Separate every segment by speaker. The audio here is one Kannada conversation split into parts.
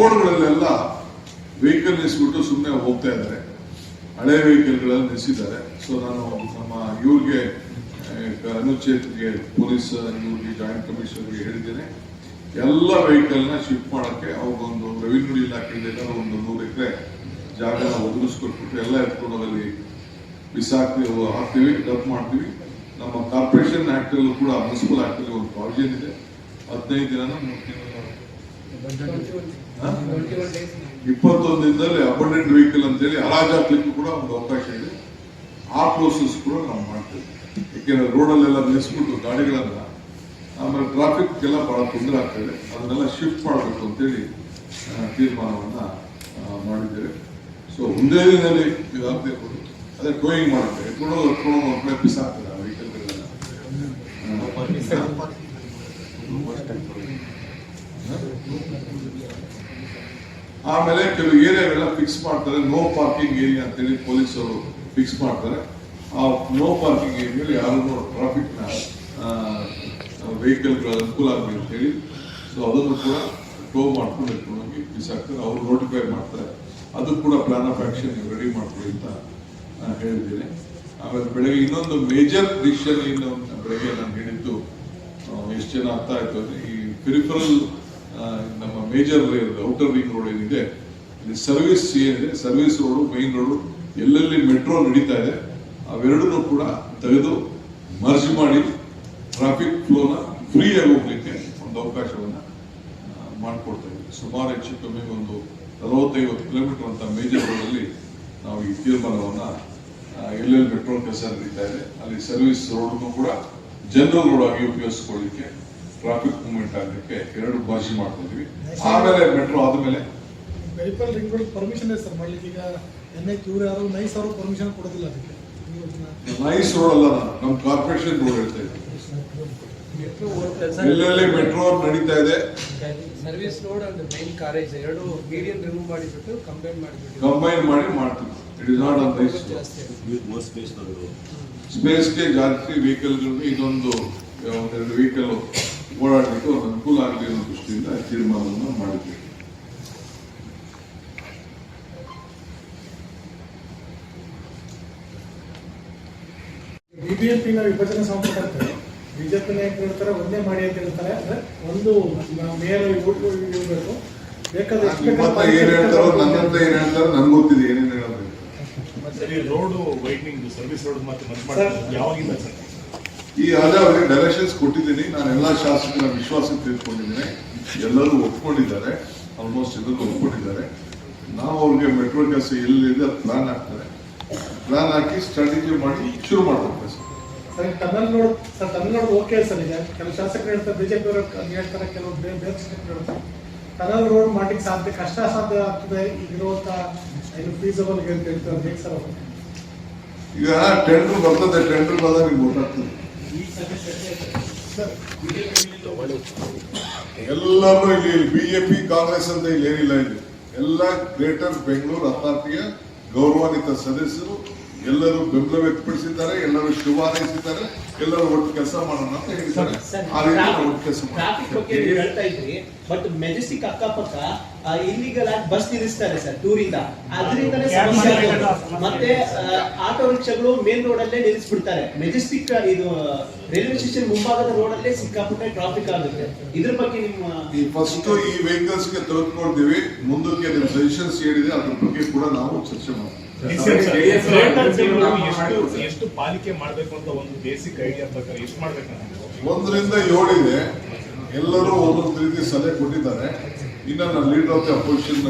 Speaker 1: ರೋಡ್ಗಳಲ್ಲೆಲ್ಲ ವೆಹಿಕಲ್ ನಿಲ್ಲಿಸ್ಬಿಟ್ಟು ಸುಮ್ಮನೆ ಹೋಗ್ತಾ ಇದ್ದಾರೆ. ಹಳೆ ವೆಹಿಕಲ್ಗಳಲ್ಲಿ ನಿಲ್ಲಿಸಿದ್ದಾರೆ ಸೊ ನಾನು ನಮ್ಮ ಇವ್ರಿಗೆ ಅನುಚ್ಛೇದಿಗೆ ಪೊಲೀಸ್, ಇವ್ರಿಗೆ ಜಾಯಿಂಟ್ ಕಮಿಷನರ್ಗೆ ಹೇಳಿದ್ದೇನೆ. ಎಲ್ಲ ವೆಹಿಕಲ್ನ ಶಿಫ್ಟ್ ಮಾಡೋಕ್ಕೆ ಅವ್ರಿಗೊಂದು ರೆವಿನ್ಯೂ ಇಲಾಖೆಯಿಂದ ಒಂದು ನೂರು ಎಕರೆ ಜಾಗ ಒದಗಿಸ್ಕೊಟ್ಬಿಟ್ಟು ಎಲ್ಲ ಎತ್ಕೊಂಡು ಅಲ್ಲಿ ಹಾಕ್ತೀವಿ ಡಬ್ ಮಾಡ್ತೀವಿ. ನಮ್ಮ ಕಾರ್ಪೊರೇಷನ್ ಆ್ಯಕ್ಟಲ್ಲೂ ಕೂಡ ಮುನ್ಸಿಪಲ್ ಆ್ಯಕ್ಟಲ್ಲಿ ಒಂದು ಪ್ರಾವಿಷನ್ ಇದೆ. ಹದಿನೈದು ದಿನ ಮೂರು ತಿಂಗಳು ಇಪ್ಪತ್ತೊಂದು ದಿನದಲ್ಲಿ ಅಬಂಡೆಂಟ್ ವೆಹಿಕಲ್ ಅಂತೇಳಿ ಹರಾಜ್ ಹಾಕ್ಲಿಕ್ಕೂ ಕೂಡ ಒಂದು ಅವಕಾಶ ಇದೆ. ಆ ಪ್ರೋಸೆಸ್ ಕೂಡ ನಾವು ಮಾಡ್ತೇವೆ. ಯಾಕೆಂದ್ರೆ ರೋಡಲ್ಲೆಲ್ಲ ನಿಲ್ಲಿಸ್ಬಿಟ್ಟು ಗಾಡಿಗಳನ್ನ ಆಮೇಲೆ ಟ್ರಾಫಿಕ್ ಎಲ್ಲ ಬಹಳ ತೊಂದರೆ ಆಗ್ತದೆ. ಅದನ್ನೆಲ್ಲ ಶಿಫ್ಟ್ ಮಾಡಬೇಕು ಅಂತೇಳಿ ಹೇಳಿ ತೀರ್ಮಾನವನ್ನ ಮಾಡಿದ್ದೇವೆ. ಸೊ ಒಂದೇ ದಿನದಲ್ಲಿ ಇದಾಗಬೇಕು ಅದೇ ಟೋಯಿಂಗ್ ಮಾಡುತ್ತೆ ಎತ್ಕೊಂಡು ಎತ್ಕೊಂಡು ಒಂದು ಕಡೆ ಬಿಸಾಕ್ತದೆ ಆ ವೆಹಿಕಲ್ಗಳೆಲ್ಲ ಆಮೇಲೆ ಕೆಲವು ಏರಿಯಾಗಳೆಲ್ಲ ಫಿಕ್ಸ್ ಮಾಡ್ತಾರೆ. ನೋ ಪಾರ್ಕಿಂಗ್ ಏರಿಯಾ ಅಂತೇಳಿ ಪೊಲೀಸರು ಫಿಕ್ಸ್ ಮಾಡ್ತಾರೆ. ಆ ನೋ ಪಾರ್ಕಿಂಗ್ ಏರಿಯಲ್ಲಿ ಯಾರು ಟ್ರಾಫಿಕ್ನ ವೆಹಿಕಲ್ಗಳ ಅನುಕೂಲ ಆಗಲಿ ಅಂತೇಳಿ ಸೊ ಅದನ್ನು ಕೂಡ ಟೋ ಮಾಡ್ಕೊಂಡು ಎತ್ಕೊಂಡು ಹೋಗಿ ಬಿಸಾಕ್ತಾರೆ ಅವರು ನೋಟಿಫೈ ಮಾಡ್ತಾರೆ. ಅದು ಕೂಡ ಪ್ಲಾನ್ ಆಫ್ ಆ್ಯಕ್ಷನ್ ರೆಡಿ ಮಾಡ್ಕೊಳ್ಳಿ ಅಂತ ನಾನು ಹೇಳಿದ್ದೀನಿ. ಆಮೇಲೆ ಬೆಳಗ್ಗೆ ಇನ್ನೊಂದು ಮೇಜರ್ ಡಿಸಿಷನ್ ಏನು ಬೆಳಗ್ಗೆ ನಾನು ಹೇಳಿದ್ದು ಎಷ್ಟು ಜನ ಅರ್ಥ ಇತ್ತು ಅಂದರೆ ಈ ಪೆರಿಫರಲ್ ನಮ್ಮ ಮೇಜರ್ ಔಟರ್ ರಿಂಗ್ ರೋಡ್ ಏನಿದೆ, ಇಲ್ಲಿ ಸರ್ವಿಸ್ ಏನಿದೆ ಸರ್ವಿಸ್ ರೋಡು ಮೈನ್ ರೋಡು ಎಲ್ಲೆಲ್ಲಿ ಮೆಟ್ರೋ ನಡೀತಾ ಇದೆ, ಅವೆರಡನ್ನೂ ಕೂಡ ತೆಗೆದು ಮರ್ಜ್ ಮಾಡಿ ಟ್ರಾಫಿಕ್ ಫ್ಲೋನ ಫ್ರೀ ಆಗಿ ಹೋಗ್ಲಿಕ್ಕೆ ಒಂದು ಅವಕಾಶವನ್ನ ಮಾಡಿಕೊಡ್ತಾ ಇದ್ದೀವಿ. ಸುಮಾರು ಹೆಚ್ಚು ಕಮ್ಮಿ ಒಂದು ನಲವತ್ತೈವತ್ತು ಕಿಲೋಮೀಟರ್ ಅಂತ ಮೇಜರ್ ರೋಡ್ ಅಲ್ಲಿ ನಾವು ಈ ತೀರ್ಮಾನವನ್ನ ಎಲ್ಲೆಲ್ಲಿ ಮೆಟ್ರೋ ಕೆಲಸ ನಡೀತಾ ಇದೆ, ಅಲ್ಲಿ ಸರ್ವಿಸ್ ರೋಡ್ ಕೂಡ ಜನರಲ್ ರೋಡ್ ಆಗಿ ಉಪಯೋಗಿಸ್ಕೊಳ್ಳಿಕ್ಕೆ ಟ್ರಾಫಿಕ್ ಮೂವ್ಮೆಂಟ್ ಆಗಲಿಕ್ಕೆ ಎರಡು ಭಾಷೆ ಮಾಡ್ಕೊಂಡಿವಿ ಆಮೇಲೆ ಮೆಟ್ರೋ ಆದಮೇಲೆ
Speaker 2: ವೆಹಿಕಲ್ ರಿಂಗ್ ಪರ್ಮಿಷನ್ ಇದೆ ಸರ್ ಮಾಡ್ಲಿಕ್ಕೆ ಈಗ ಎನ್ ಇವ್ರು ಯಾರು ನೈಸ್ ಅವರು ಪರ್ಮಿಷನ್ ಕೊಡೋದಿಲ್ಲ ಅದಕ್ಕೆ.
Speaker 1: ನೈಸ್ ರೋಡ್ ಅಲ್ಲ ನಾನು ನಮ್ಮ ಕಾರ್ಪೊರೇಷನ್ ರೋಡ್ ಹೇಳ್ತಾ ಇದ್ದೀನಿ ಎಲ್ಲೆಲ್ಲಿ ಮೆಟ್ರೋ ನಡೀತಾ ಇದೆ.
Speaker 3: Service road and main carriage ಎರಡು ಮೀಡಿಯಂ ರಿಮೂವ್ ಮಾಡಿಬಿಟ್ಟು ಕಂಬೈನ್ ಮಾಡಿಬಿಟ್ಟು.
Speaker 1: ಕಂಬೈನ್ ಮಾಡಿ ಮಾಡ್ತೀವಿ. It is not a nice
Speaker 3: ಜಾಸ್ತಿ
Speaker 4: ಮೋರ್ ಸ್ಪೇಸ್
Speaker 1: ಸ್ಪೇಸ್ಗೆ ಜಾಸ್ತಿ ವೆಹಿಕಲ್ಗಳಿಗೆ ಇದೊಂದು ಒಂದೆರಡು ವೆಹಿಕಲ್ ಓಡಾಡಲಿಕ್ಕೆ ಒಂದು ಅನುಕೂಲ ಆಗಲಿ ಅನ್ನೋ ದೃಷ್ಟಿಯಿಂದ ತೀರ್ಮಾನವನ್ನು ಮಾಡಿದ್ದೇವೆ
Speaker 2: ಬಿಬಿಎಂಪಿ ನ ವಿಭಜನೆ ಸಂಪರ್ಕ ಬಿಜೆಪಿ ನಾಯಕರು ಹೇಳ್ತಾರೆ ಒಂದೇ ಮಾಡಿ ಅಂತ ಹೇಳ್ತಾರೆ ಅಂದ್ರೆ ಒಂದು ಮೇಯರ್ ಇರಬೇಕು ಬೇಕಾದ್ರೆ
Speaker 1: ಏನ್ ಹೇಳ್ತಾರೋ ನನ್ನ ಹತ್ರ ಏನ್ ಹೇಳ್ತಾರೋ ನನ್ಗೆ ಗೊತ್ತಿದೆ ಏನೇನು ಹೇಳೋದು
Speaker 4: ಸರಿ ರೋಡ್ ವೈಡ್ನಿಂಗ್ ಸರ್ವಿಸ್ ರೋಡ್ ಮತ್ತೆ ಯಾವಾಗಿಂದ ಸರ್
Speaker 1: ಈ ಅದೇ ಅವರಿಗೆ ಡೈರೆಕ್ಷನ್ಸ್ ಕೊಟ್ಟಿದ್ದೀನಿ. ನಾನು ಎಲ್ಲ ಶಾಸಕರ ವಿಶ್ವಾಸ ತೆಗೆದುಕೊಂಡಿದ್ದೀನಿ ಎಲ್ಲರೂ ಒಪ್ಕೊಂಡಿದ್ದಾರೆ. ಆಲ್ಮೋಸ್ಟ್ ಎಲ್ಲರೂ ಒಪ್ಕೊಂಡಿದ್ದಾರೆ. ನಾವು ಅವ್ರಿಗೆ ಮೆಟ್ರೋ ಕೆಲಸ ಎಲ್ಲಿದೆ ಅದು ಪ್ಲಾನ್ ಹಾಕ್ತಾರೆ. ಪ್ಲಾನ್ ಹಾಕಿ ಸ್ಟ್ರಾಟಜಿ ಮಾಡಿ ಶುರು ಮಾಡಬೇಕು sir.
Speaker 2: Sir Tamil Nadu sir Tamil Nadu okay sir ಈಗ. ಕೆಲವು ಶಾಸಕರು ಹೇಳ್ತಾರೆ ಬಿಜೆಪಿ ಅವರು ಹೇಳ್ತಾರೆ ಕೆಲವು ಬೇರೆ ಬೇರೆ ಶಾಸಕರು ಹೇಳ್ತಾರೆ. ಟನಲ್ ರೋಡ್ ಮಾಡ್ಲಿಕ್ಕೆ ಸಾಧ್ಯ ಕಷ್ಟ ಸಾಧ್ಯ ಆಗ್ತದೆ. ಈಗಿರುವಂತ ಏನು ಫೀಸಬಲ್ ಹೇಳ್ತಾರೆ ಹೇಗೆ ಸರ್
Speaker 1: ಈಗ ಟೆಂಡರ್ ಬರ್ತದೆ ಟೆಂಡರ್ ಬಂದಾಗ ನಿಮ್ಗೆ ಗೊತ್ತಾಗ್ತದೆ. ಎಲ್ಲರೂ ಇಲ್ಲಿ ಬಿಜೆಪಿ ಕಾಂಗ್ರೆಸ್ ಅಂತ ಇಲ್ಲಿ ಏನಿಲ್ಲ ಇಲ್ಲಿ. ಎಲ್ಲ ಗ್ರೇಟರ್ ಬೆಂಗಳೂರು ಅಥಾರಿಟಿಯ ಗೌರವಾನ್ವಿತ ಸದಸ್ಯರು ಎಲ್ಲರೂ ಬೆಂಬಲ ವ್ಯಕ್ತಪಡಿಸಿದ್ದಾರೆ ಎಲ್ಲರೂ ಶುಭ ಹಾರೈಸಿದ್ದಾರೆ ಎಲ್ಲರೂ ಒಟ್ಟು ಕೆಲಸ ಮಾಡೋಣ ಅಂತ ಹೇಳಿದ್ದಾರೆ. ಆ ರೀತಿ ನಾವು ಒಟ್ಟು ಕೆಲಸ
Speaker 5: ಟ್ರಾಫಿಕ್ ಬಗ್ಗೆ ನೀವು ಹೇಳ್ತಾ ಇದ್ರಿ ಬಟ್ ಮೆಜೆಸ್ಟಿಕ್ ಅಕ್ಕಪಕ್ಕ ಇಲ್ಲಿಗಲ್ ಆಗಿ ಬಸ್ ನಿಲ್ಲಿಸ್ತಾರೆ ಸರ್ ದೂರಿಂದ. ಅದರಿಂದ ಸಮಸ್ಯೆ ಆಗೋದು. ಮತ್ತೆ ಆಟೋ ರಿಕ್ಷಾಗಳು ಮೇನ್ ರೋಡ್ ಅಲ್ಲೇ ನಿಲ್ಲಿಸ್ಬಿಡ್ತಾರೆ ಮೆಜೆಸ್ಟಿಕ್ ಇದು ರೈಲ್ವೆ ಸ್ಟೇಷನ್ ಮುಂಭಾಗದ ರೋಡ್ ಅಲ್ಲೇ ಸಿಕ್ಕಾಪಟ್ಟೆ ಟ್ರಾಫಿಕ್ ಆಗುತ್ತೆ. ಇದ್ರ ಬಗ್ಗೆ ನಿಮ್ಮ
Speaker 1: ಈ ಫಸ್ಟ್ ಈ ವೆಹಿಕಲ್ಸ್ಗೆ ತೆಗೆದುಕೊಳ್ತೀವಿ ಮುಂದಕ್ಕೆ ನಿಮ್ಮ ಸಜೆಷನ್ಸ್ ಏನಿದೆ ಅದ್ರ ಬಗ್ಗೆ ಕೂಡ ನಾವು ಚರ್ಚೆ ಮಾಡ್ತೀವಿ
Speaker 4: ಎಷ್ಟು ಎಷ್ಟು ಪಾಲಿಕೆ ಮಾಡಬೇಕು ಅಂತ ಒಂದು ಬೇಸಿಕ್ ಐಡಿಯಾ ಪ್ರಕಾರ ಎಷ್ಟು ಮಾಡ್ಬೇಕು
Speaker 1: ಒಂದರಿಂದ ಏಳಿದೆ ಎಲ್ಲರೂ ಒಂದೊಂದು ರೀತಿ ಸಲಹೆ ಕೊಟ್ಟಿದ್ದಾರೆ. ಇನ್ನು ನಾನು ಲೀಡರ್ ಆಫ್ ದಿ ಅಪೋಸಿಷನ್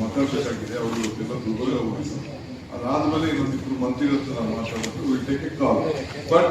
Speaker 1: ಮಾತಾಡಬೇಕಾಗಿದೆ ಅವರು ಎಲ್ಲ ದುರ್ಬಲ ಹೋಗಿದ್ರು ಅದಾದ್ಮೇಲೆ ಇನ್ನೊಂದಿಬ್ರು ಮಂತ್ರಿಗಳ ಹತ್ರ ನಾನು ಮಾತಾಡಬೇಕು will take a call but